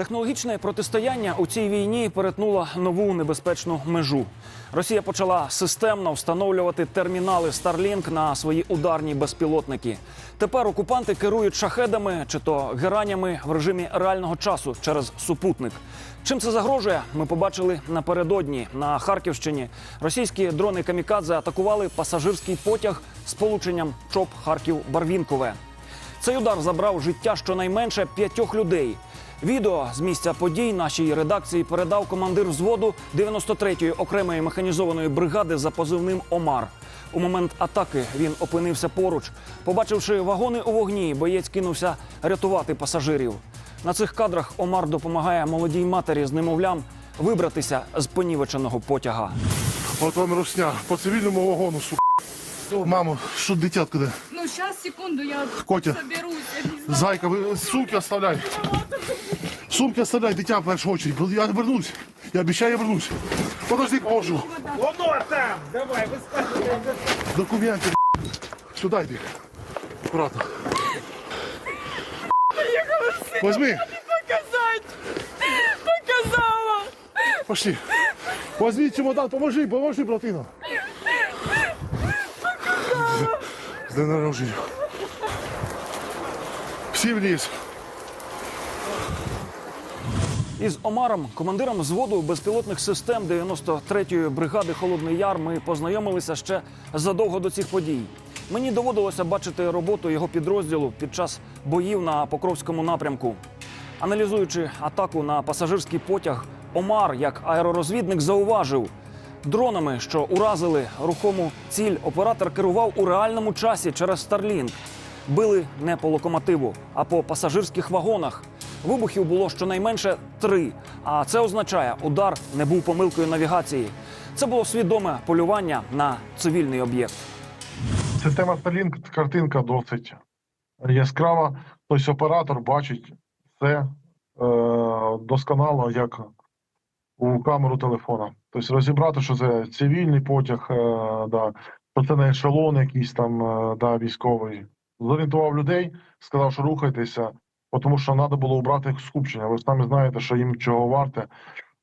Технологічне протистояння у цій війні перетнуло нову небезпечну межу. Росія почала системно встановлювати термінали Starlink на свої ударні безпілотники. Тепер окупанти керують шахедами чи то геранями в режимі реального часу через супутник. Чим це загрожує? Ми побачили напередодні на Харківщині. Російські дрони камікадзе атакували пасажирський потяг з полученням ЧОП Харків-Барвінкове. Цей удар забрав життя щонайменше п'ятьох людей. Відео з місця подій нашій редакції передав командир взводу 93-ї окремої механізованої бригади за позивним Омар. У момент атаки він опинився поруч. Побачивши вагони у вогні, боєць кинувся рятувати пасажирів. На цих кадрах Омар допомагає молодій матері з немовлям вибратися з понівеченого потяга. От вам русня по цивільному вагону, сука. Мамо, що дитятко де? Ну, сейчас, секунду, я Котя. соберусь. Зайка, ви сумки оставляй. Сумки оставляй, дитя в першу очередь. Я вернусь. Я обіцяю, я вернусь. Подожди, поможу. Воно там! Давай, вискакуй. Документи. Сюди йди. Аккуратно. Возьми. Показать! Показала! Пошли. Возьми чемодан, поможи, поможи, братина. З народження. Всі вниз. Із Омаром, командиром взводу безпілотних систем 93-ї бригади Холодний Яр, ми познайомилися ще задовго до цих подій. Мені доводилося бачити роботу його підрозділу під час боїв на Покровському напрямку. Аналізуючи атаку на пасажирський потяг, Омар, як аеророзвідник, зауважив. Дронами, що уразили рухому ціль, оператор керував у реальному часі через Starlink. Били не по локомотиву, а по пасажирських вагонах. Вибухів було щонайменше три. А це означає, удар не був помилкою навігації. Це було свідоме полювання на цивільний об'єкт. Система Starlink картинка досить яскрава. Тобто оператор бачить все е, досконало, як у камеру телефона. Тобто розібрати, що це цивільний потяг, е, да, що це не ешелон якийсь там е, да, військовий. Зорієнтував людей, сказав, що рухайтеся, тому що треба було убрати скупчення. Ви самі знаєте, що їм чого варте.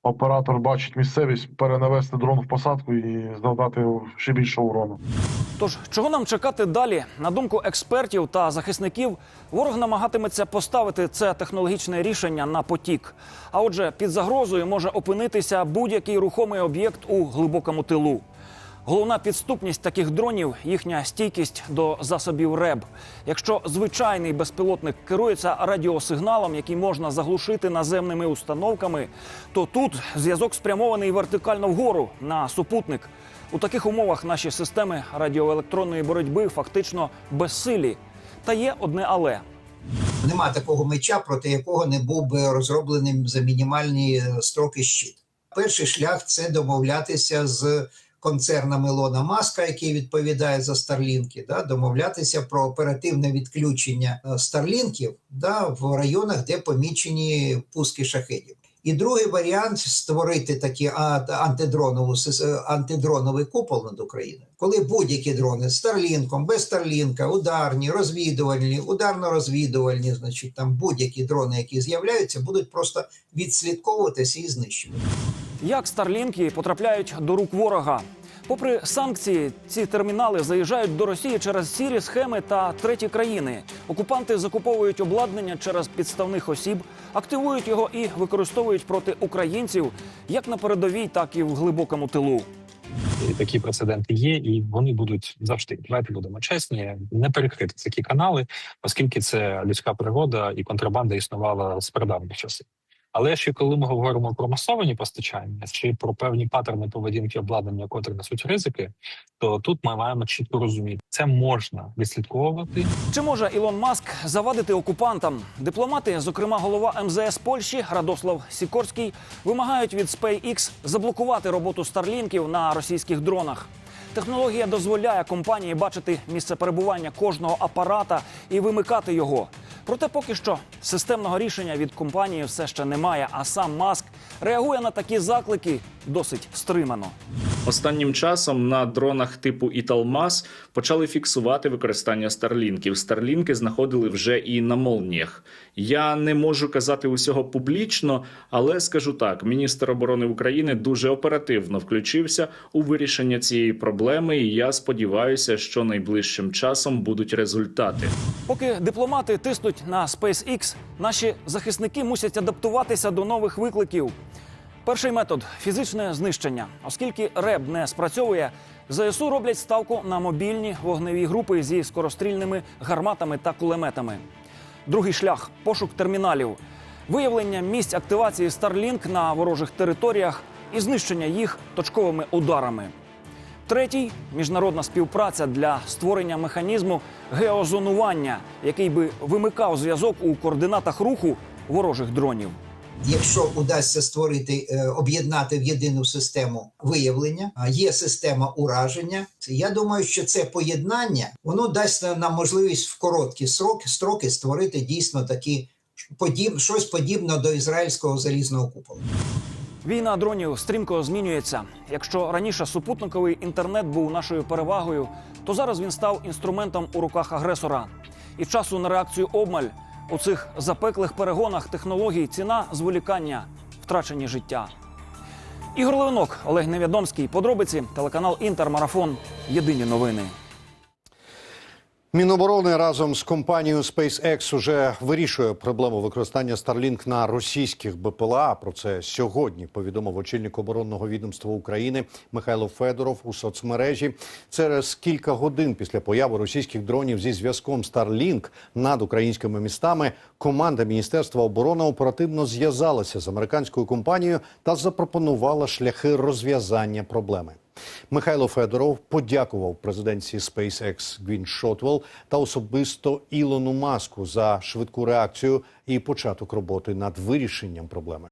Оператор бачить місцевість, перенавести дрон в посадку і завдати ще більше урону. Тож, чого нам чекати далі? На думку експертів та захисників, ворог намагатиметься поставити це технологічне рішення на потік. А отже, під загрозою може опинитися будь-який рухомий об'єкт у глибокому тилу. Головна підступність таких дронів їхня стійкість до засобів РЕБ. Якщо звичайний безпілотник керується радіосигналом, який можна заглушити наземними установками, то тут зв'язок спрямований вертикально вгору на супутник. У таких умовах наші системи радіоелектронної боротьби фактично безсилі. Та є одне але. Нема такого меча, проти якого не був би розроблений за мінімальні е, строки щит. Перший шлях це домовлятися з концерном Ілона Маска, який відповідає за старлінки, да, домовлятися про оперативне відключення е, старлінків да, в районах, де помічені пуски шахедів. І другий варіант створити такий а- антидронову е, антидроновий купол над Україною, коли будь-які дрони з Старлінком, без Старлінка, ударні, розвідувальні, ударно-розвідувальні, значить там будь-які дрони, які з'являються, будуть просто відслідковуватися і знищувати. Як старлінки потрапляють до рук ворога? Попри санкції, ці термінали заїжджають до Росії через сірі схеми та треті країни. Окупанти закуповують обладнання через підставних осіб, активують його і використовують проти українців як на передовій, так і в глибокому тилу. Такі прецеденти є, і вони будуть завжди. Давайте будемо чесні, не перекрити такі канали, оскільки це людська природа і контрабанда існувала з прадавніх часів. Але ще коли ми говоримо про масовані постачання чи про певні паттерни поведінки обладнання, котрі несуть ризики, то тут ми маємо чітко розуміти, це можна відслідковувати, Чи може Ілон Маск завадити окупантам? Дипломати, зокрема голова МЗС Польщі Радослав Сікорський, вимагають від SpaceX заблокувати роботу старлінків на російських дронах. Технологія дозволяє компанії бачити місце перебування кожного апарата і вимикати його. Проте поки що системного рішення від компанії все ще немає. А сам Маск реагує на такі заклики досить стримано. Останнім часом на дронах типу Італмас почали фіксувати використання старлінків. Старлінки знаходили вже і на молніях. Я не можу казати усього публічно, але скажу так: міністр оборони України дуже оперативно включився у вирішення цієї проблеми, і я сподіваюся, що найближчим часом будуть результати. Поки дипломати тиснуть на SpaceX, наші захисники мусять адаптуватися до нових викликів. Перший метод фізичне знищення. Оскільки РЕБ не спрацьовує, ЗСУ роблять ставку на мобільні вогневі групи зі скорострільними гарматами та кулеметами. Другий шлях пошук терміналів, виявлення місць активації Starlink на ворожих територіях і знищення їх точковими ударами. Третій міжнародна співпраця для створення механізму геозонування, який би вимикав зв'язок у координатах руху ворожих дронів. Якщо удасться створити е, об'єднати в єдину систему виявлення, є система ураження. Я думаю, що це поєднання воно дасть нам можливість в короткі сроки строки створити дійсно такі подіб, щось подібне до ізраїльського залізного купола. Війна дронів стрімко змінюється. Якщо раніше супутниковий інтернет був нашою перевагою, то зараз він став інструментом у руках агресора. І часу на реакцію обмаль у цих запеклих перегонах технологій ціна зволікання, втрачені життя. Ігор Левинок, Олег Невідомський. Подробиці телеканал Інтермарафон. Єдині новини. Міноборони разом з компанією SpaceX уже вирішує проблему використання Starlink на російських БПЛА. Про це сьогодні повідомив очільник оборонного відомства України Михайло Федоров у соцмережі. Через кілька годин після появи російських дронів зі зв'язком Starlink над українськими містами команда Міністерства оборони оперативно зв'язалася з американською компанією та запропонувала шляхи розв'язання проблеми. Михайло Федоров подякував президенції SpaceX Гвін Шотвелл та особисто Ілону Маску за швидку реакцію і початок роботи над вирішенням проблеми.